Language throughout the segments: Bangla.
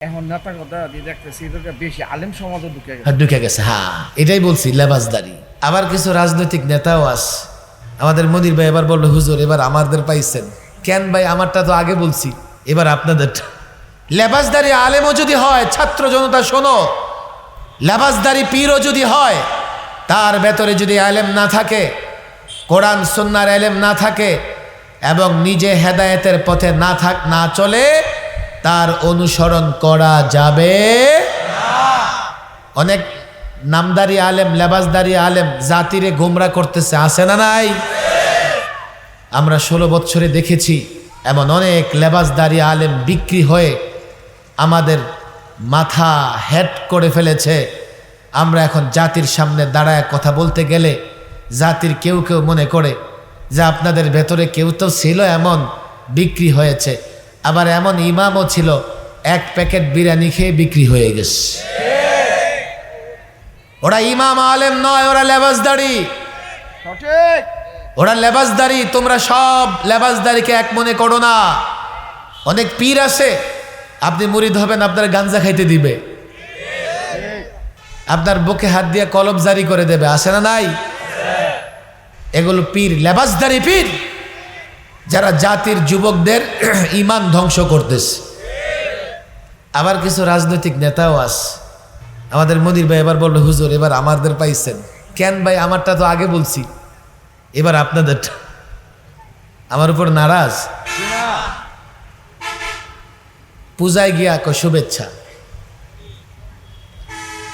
এখন নেতা কথা দেখতেছি বেশি আলেম সমাজও ঢুকে গেছে। ঢুকে গেছে হ্যাঁ এটাই বলছি লেবাসদারি আবার কিছু রাজনৈতিক নেতাও আস আমাদের মোদির ভাই এবার বলল, হুজুর, এবার আমাদের পাইছেন। কেন ভাই, আমারটা তো আগে বলছি, এবার আপনাদেরটা। লেবাসদারি আলেমও যদি হয়, ছাত্র জনতা, শোনো। লেবাসদারি পীরও যদি হয়, তার ভেতরে যদি আলেম না থাকে, কোরআন সন্ন্যার আলেম না থাকে, এবং নিজে হেদায়েতের পথে না থাক, না চলে তার অনুসরণ করা যাবে অনেক নামদারি আলেম, লেবাসদারি আলেম জাতিরে গোমরা করতেছে আসে না নাই? আমরা ষোলো বৎসরে দেখেছি এমন অনেক লেবাসদারি আলেম বিক্রি হয়ে আমাদের মাথা হেড করে ফেলেছে। আমরা এখন জাতির সামনে দাঁড়ায় কথা বলতে গেলে জাতির কেউ কেউ মনে করে যে আপনাদের ভেতরে কেউ তো ছিল এমন বিক্রি হয়েছে। আবার এমন ইমামও ছিল, এক প্যাকেট বিরিয়ানি খেয়ে বিক্রি হয়ে গেছে। ওরা ইমাম আলেম নয়, ওরা লেবাসদারি। ওরা লেবাসদারি, তোমরা সব লেবাসদারিকে এক মনে করো না। অনেক পীর আছে, আপনি মুরিদ হবেন, আপনার গাঞ্জা খাইতে দিবে। আপনার বুকে হাত দিয়ে কলম জারি করে দেবে আসে না নাই? এগুলো পীর, লেবাসদারি পীর। যারা জাতির যুবকদের ইমান ধ্বংস করতেছে। আবার কিছু রাজনৈতিক নেতাও আস আমাদের মোদির ভাই এবার বলল, হুজুর, এবার আমাদের পাইছেন। কেন ভাই? আমারটা তো আগে বলছি। এবার আপনাদেরটা। আমার উপর নারাজ। পূজায় গিয়া ক শুভেচ্ছা।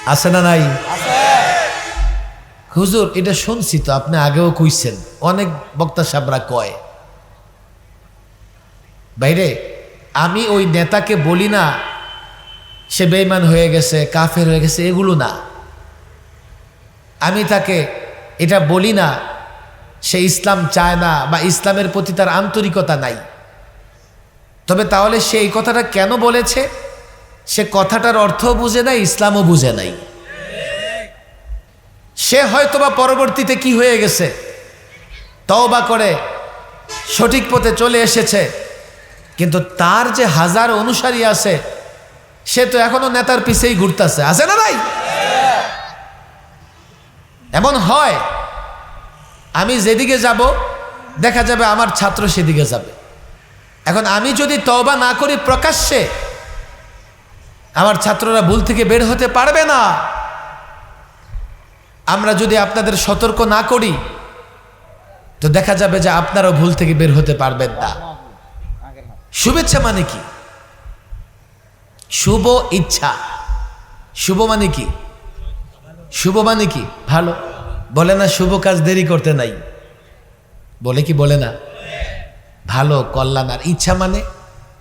আছে না নাই? হুজুর, এটা শুনছি তো, আপনি আগেও কইছেন। অনেক বক্তা সাবরা কয়। বাইরে আমি ওই নেতাকে বলি না, সে বেইমান হয়ে গেছে, কাফের হয়ে গেছে, এগুলো না। আমি তাকে এটা বলি না, সে ইসলাম চায় না বা ইসলামের প্রতি তার আন্তরিকতা নাই। তবে তাহলে সে এই কথাটা কেন বলেছে? সে কথাটার অর্থ বুঝে নাই, ইসলামও বুঝে নাই। সে হয়তোবা পরবর্তীতে কি হয়ে গেছে? তওবা করে সঠিক পথে চলে এসেছে। কিন্তু তার যে হাজার অনুসারী আছে, সে তো এখনও নেতার পিছেই ঘুরতেছে। আছে না ভাই? এমন হয়, আমি যেদিকে যাব, দেখা যাবে আমার ছাত্র সেদিকে যাবে। এখন আমি যদি তওবা না করি প্রকাশ্যে, আমার ছাত্ররা ভুল থেকে বের হতে পারবে না। আমরা যদি আপনাদের সতর্ক না করি, তো দেখা যাবে যে আপনারাও ভুল থেকে বের হতে পারবেন না। শুভেচ্ছা মানে কি? শুভ ইচ্ছা। শুভ মানে কি? শুভ মানে কি? ভালো। বলে না শুভ কাজ দেরি করতে নাই। বলে কি বলে না? ভালো কল্যাণ আর ইচ্ছা মানে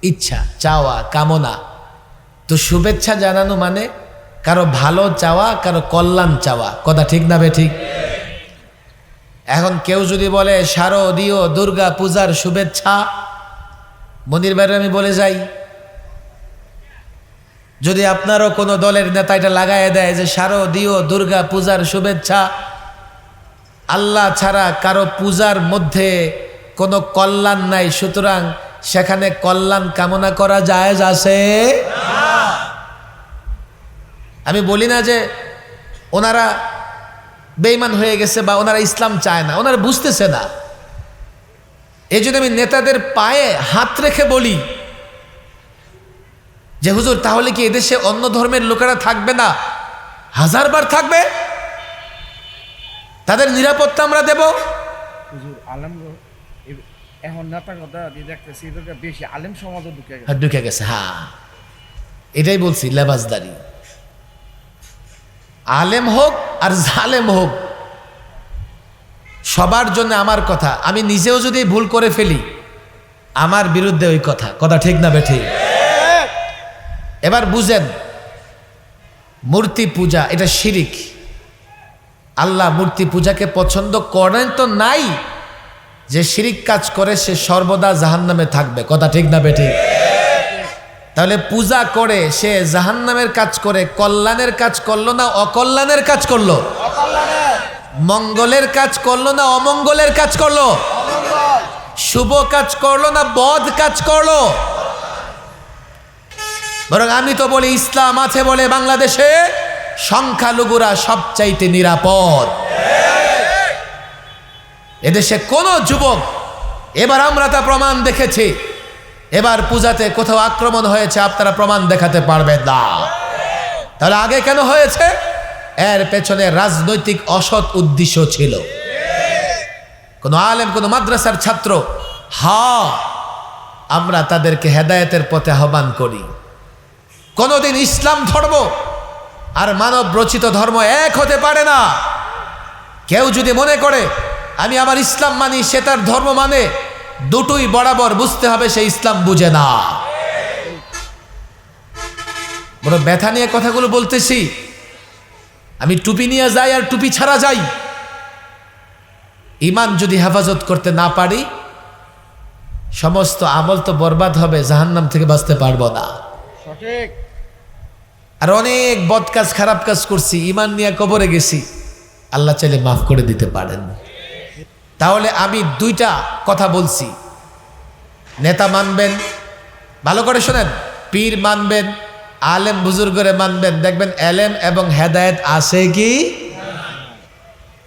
ইচ্ছা চাওয়া কামনা। তো শুভেচ্ছা জানানো মানে কারও ভালো চাওয়া কারও কল্যাণ চাওয়া। কথা ঠিক না বে ঠিক? এখন কেউ যদি বলে শারদীয় দুর্গা পূজার শুভেচ্ছা। মন্দির বাইরে আমি বলে যাই, যদি আপনারও কোনো দলের নেতা এটা লাগাই দেয় যে শারদীয় দুর্গা পূজার শুভেচ্ছা, আল্লাহ ছাড়া কারও পূজার মধ্যে কোনো কল্যাণ নাই, সুতরাং সেখানে কল্যাণ কামনা করা যায় আছে? আমি বলি না যে ওনারা বেইমান হয়ে গেছে বা ওনারা ইসলাম চায় না, ওনারা বুঝতেছে না। এই জন্য আমি নেতাদের পায়ে হাত রেখে বলি যে হুজুর তাহলে কি এদেশে অন্য ধর্মের লোকেরা থাকবে না? হাজারবার থাকবে? তাদের নিরাপত্তা আমরা দেব? আলেম এখন নেতা কথা দেখতেছি এদেরকে বেশি আলেম সমাজও ঢুকে গেছে। ঢুকে গেছে হ্যাঁ। এটাই বলছি লেবাসদারি। আলেম হোক আর জালেম হোক সবার জন্য আমার কথা। আমি নিজেও যদি ভুল করে ফেলি, আমার বিরুদ্ধে ওই কথা। কথা ঠিক না বেঠি? এবার বুঝেন, মূর্তি পূজা, এটা শিরিক। আল্লাহ মূর্তি পূজাকে পছন্দ করেন তো নাই, যে শিরিক কাজ করে সে সর্বদা জাহান্নামে থাকবে। কথা ঠিক না বেঠিক তাহলে পূজা করে, সে জাহান্নামের কাজ করে, কল্যাণের কাজ করল না অকল্যাণের কাজ করল? মঙ্গলের কাজ করল না অমঙ্গলের কাজ করল? শুভ কাজ করল না বধ কাজ করল? বরং আমি তো বলি, ইসলাম আছে বলে বাংলাদেশে সংখ্যালঘুরা সবচাইতে নিরাপদ। এদেশে কোনো যুবক, এবার আমরা তা প্রমাণ দেখেছি, এবার পূজাতে কোথাও আক্রমণ হয়েছে, আপনারা প্রমাণ দেখাতে পারবেন না। তাহলে আগে কেন হয়েছে? এর পেছনে রাজনৈতিক অসৎ উদ্দেশ্য ছিল। কোনো আলেম, কোনো মাদ্রাসার ছাত্র, হা, আমরা তাদেরকে হেদায়েতের পথে আহ্বান করি। কোনোদিন ইসলাম ধর্ম আর মানব রচিত ধর্ম এক হতে পারে না। কেউ যদি মনে করে, আমি আমার ইসলাম মানি, সে তার ধর্ম মানে দুটোই বরাবর বুঝতে হবে সে ইসলাম বুঝে না। বড় ব্যথা নিয়ে কথাগুলো বলতেছি? আমি টুপি নিয়ে যাই আর টুপি ছাড়া যাই। ইমান যদি হেফাজত করতে না পারি সমস্ত আমল তো বরবাদ হবে জাহান্নাম থেকে বাঁচতে পারব না। সঠিক। আর অনেক বদ কাজ খারাপ কাজ করছি ইমান নিয়ে কবরে গেছি। আল্লাহ চাইলে মাফ করে দিতে পারেন। তাহলে আমি দুইটা কথা বলছি। নেতা মানবেন ভালো করে শোনেন পীর মানবেন আলেম বুজুর্গরে মানবেন, দেখবেন এলেম এবং হেদায়েত আছে কি?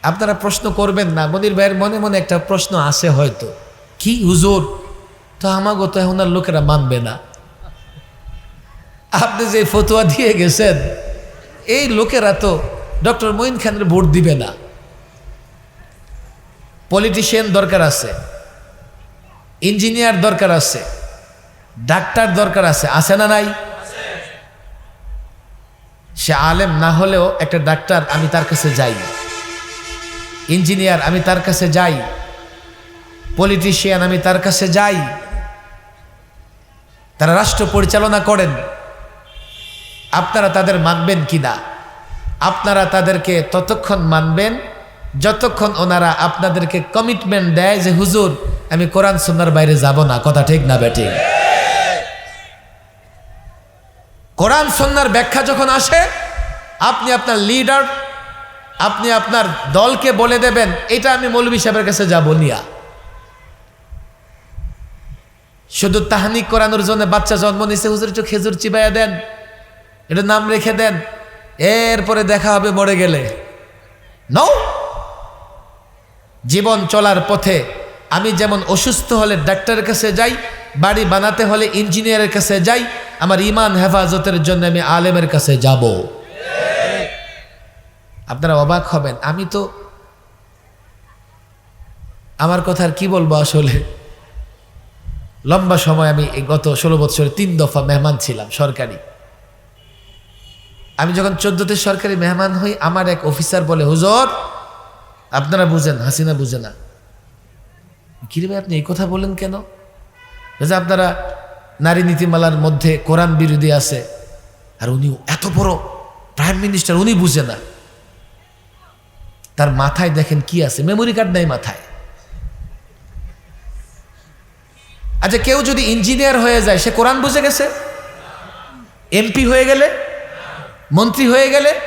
আপনারা প্রশ্ন করবেন না। মনির ভাইয়ের মনে মনে একটা প্রশ্ন আছে হয়তো। কি হুজুর? তো আমাগো তো এখন আর লোকেরা মানবে না। আপনি যে ফতোয়া দিয়ে গেছেন, এই লোকেরা তো ডক্টর মঈন খানের ভোট দিবে না। পলিটিশিয়ান দরকার আছে, ইঞ্জিনিয়ার দরকার আছে, ডাক্তার দরকার আছে আছে না নাই? সে আলেম না হলেও একটা ডাক্তার আমি তার কাছে যাই। ইঞ্জিনিয়ার আমি তার কাছে যাই। পলিটিশিয়ান আমি তার কাছে যাই। তারা রাষ্ট্র পরিচালনা করেন। আপনারা তাদের মানবেন কি না আপনারা তাদেরকে ততক্ষণ মানবেন যতক্ষণ ওনারা আপনাদেরকে কমিটমেন্ট দেয় যে, হুজুর, আমি কোরআন সুন্নার বাইরে যাব না। কথা ঠিক না বেটি কোরআন সন্ন্যার ব্যাখ্যা যখন আসে, আপনি আপনার লিডার, আপনি আপনার দলকে বলে দেবেন, এটা আমি মৌলবী সাহেবের কাছে যাব নিয়া। শুধু তাহানি করানোর জন্য বাচ্চা জন্ম নিছে, হুজুর একটু খেজুর চিবাইয়া দেন, এটা নাম রেখে দেন, এরপরে দেখা হবে মরে গেলে। নও জীবন চলার পথে আমি যেমন অসুস্থ হলে ডাক্তারের কাছে যাই বাড়ি বানাতে হলে ইঞ্জিনিয়ারের কাছে যাই, আমার ইমান হেফাজতের জন্য আমি আলেমের কাছে যাব। আপনারা অবাক হবেন, আমি তো আমার কথা কি বলব আসলে? লম্বা সময় আমি গত ষোলো বছরে তিন দফা মেহমান ছিলাম সরকারি। আমি যখন চোদ্দতে সরকারি মেহমান হই, আমার এক অফিসার বলে, হুজুর, আপনারা বুঝেন, হাসিনা বুঝে না। কিরে ভাই, আপনি এই কথা বলেন কেন? যে আপনারা নারী নীতিমালার মধ্যে কোরআন বিরোধী আছে। আর উনি এত বড় প্রাইম মিনিস্টার, উনি বুঝে না। তার মাথায় দেখেন কি আছে? মেমোরি কার্ড নেই মাথায়। আচ্ছা কেউ যদি ইঞ্জিনিয়ার হয়ে যায়, সে কোরআন বুঝে গেছে? এমপি হয়ে গেলে? মন্ত্রী হয়ে গেলে?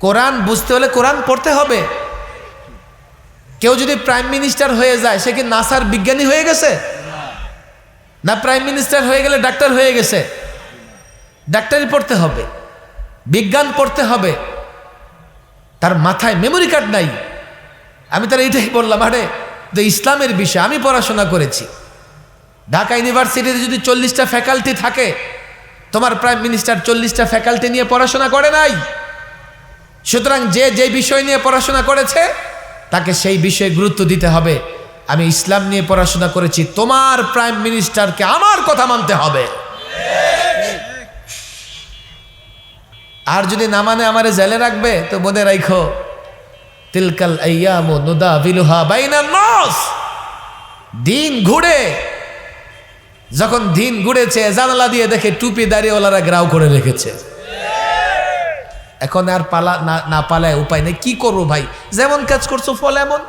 কোরআন বুঝতে হলে কোরআন পড়তে হবে। কেউ যদি প্রাইম মিনিস্টার হয়ে যায়, সে কি নাসার বিজ্ঞানী হয়ে গেছে? না প্রাইম মিনিস্টার হয়ে গেলে ডাক্তার হয়ে গেছে। ডাক্তারি পড়তে হবে, বিজ্ঞান পড়তে হবে। তার মাথায় মেমোরি কার্ড নাই। আমি তার এইটাই বললাম, আরে তো ইসলামের বিষয়, আমি পড়াশোনা করেছি। ঢাকা ইউনিভার্সিটিতে যদি চল্লিশটা ফ্যাকাল্টি থাকে, তোমার প্রাইম মিনিস্টার চল্লিশটা ফ্যাকাল্টি নিয়ে পড়াশোনা করে নাই। সুতরাং যে যে বিষয় নিয়ে পড়াশোনা করেছে, তাকে সেই বিষয়ে গুরুত্ব দিতে হবে। আমি ইসলাম নিয়ে পড়াশোনা করেছি, তোমার প্রাইম মিনিস্টারকে আমার কথা মানতে হবে। আর যদি না মানে আমারে জেলে রাখবে, তো মনে রাখো তিলকাল নুদা বিলুহা বাইনান নাস। দিন ঘুরে, যখন দিন ঘুরেছে, জানালা দিয়ে দেখে টুপি দাঁড়িয়েওয়ালারা গ্রাউ করে রেখেছে। এখন আর পালা না পালায় উপায় নেই, কি করব ভাই? যেমন কাজ করছ, ফল এমন।